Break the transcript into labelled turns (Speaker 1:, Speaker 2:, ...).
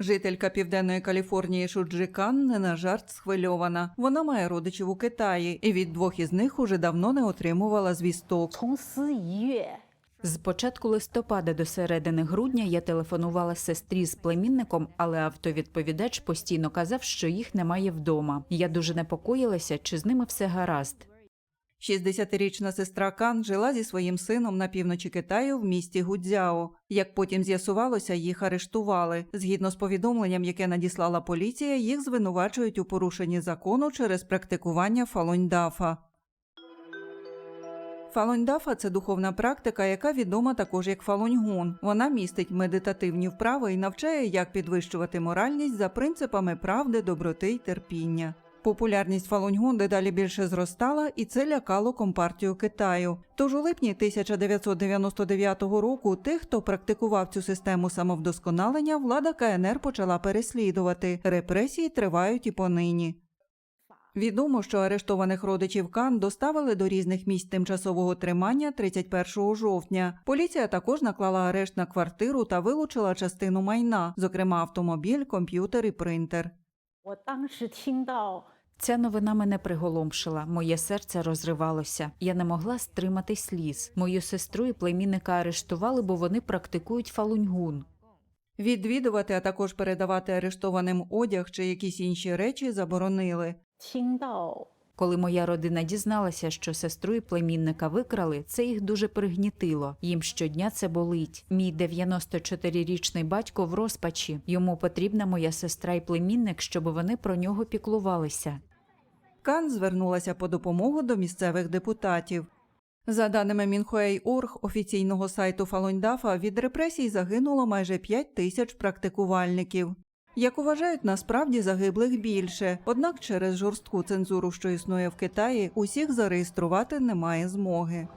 Speaker 1: Жителька південної Каліфорнії Шуджикан не на жарт схвильована. Вона має родичів у Китаї, і від двох із них уже давно не отримувала звісток.
Speaker 2: З початку листопада до середини грудня я телефонувала сестрі з племінником, але автовідповідач постійно казав, що їх немає вдома. Я дуже непокоїлася, чи з ними все гаразд.
Speaker 1: 60-річна сестра Кан жила зі своїм сином на півночі Китаю в місті Гудзяо. Як потім з'ясувалося, їх арештували. Згідно з повідомленням, яке надіслала поліція, їх звинувачують у порушенні закону через практикування фалоньдафа. Фалоньдафа це духовна практика, яка відома також як фалуньгун. Вона містить медитативні вправи і навчає, як підвищувати моральність за принципами правди, доброти й терпіння. Популярність Фалуньгун дедалі більше зростала, і це лякало компартію Китаю. Тож у липні 1999 року тих, хто практикував цю систему самовдосконалення, влада КНР почала переслідувати. Репресії тривають і понині. Відомо, що арештованих родичів Кан доставили до різних місць тимчасового тримання 31 жовтня. Поліція також наклала арешт на квартиру та вилучила частину майна, зокрема автомобіль, комп'ютер і принтер.
Speaker 3: 我当时听到
Speaker 2: Ця новина мене приголомшила. Моє серце розривалося. Я не могла стримати сліз. Мою сестру і племінника арештували, бо вони практикують фалуньгун.
Speaker 1: Відвідувати, а також передавати арештованим одяг чи якісь інші речі заборонили.
Speaker 3: 听到
Speaker 2: Коли моя родина дізналася, що сестру і племінника викрали, це їх дуже пригнітило. Їм щодня це болить. Мій 94-річний батько в розпачі. Йому потрібна моя сестра і племінник, щоб вони про нього піклувалися.
Speaker 1: Кан звернулася по допомогу до місцевих депутатів. За даними Мінхуей.орг, офіційного сайту Фалуньдафа, від репресій загинуло майже 5 тисяч практикувальників. Як вважають, насправді загиблих більше, однак через жорстку цензуру, що існує в Китаї, усіх зареєструвати немає змоги.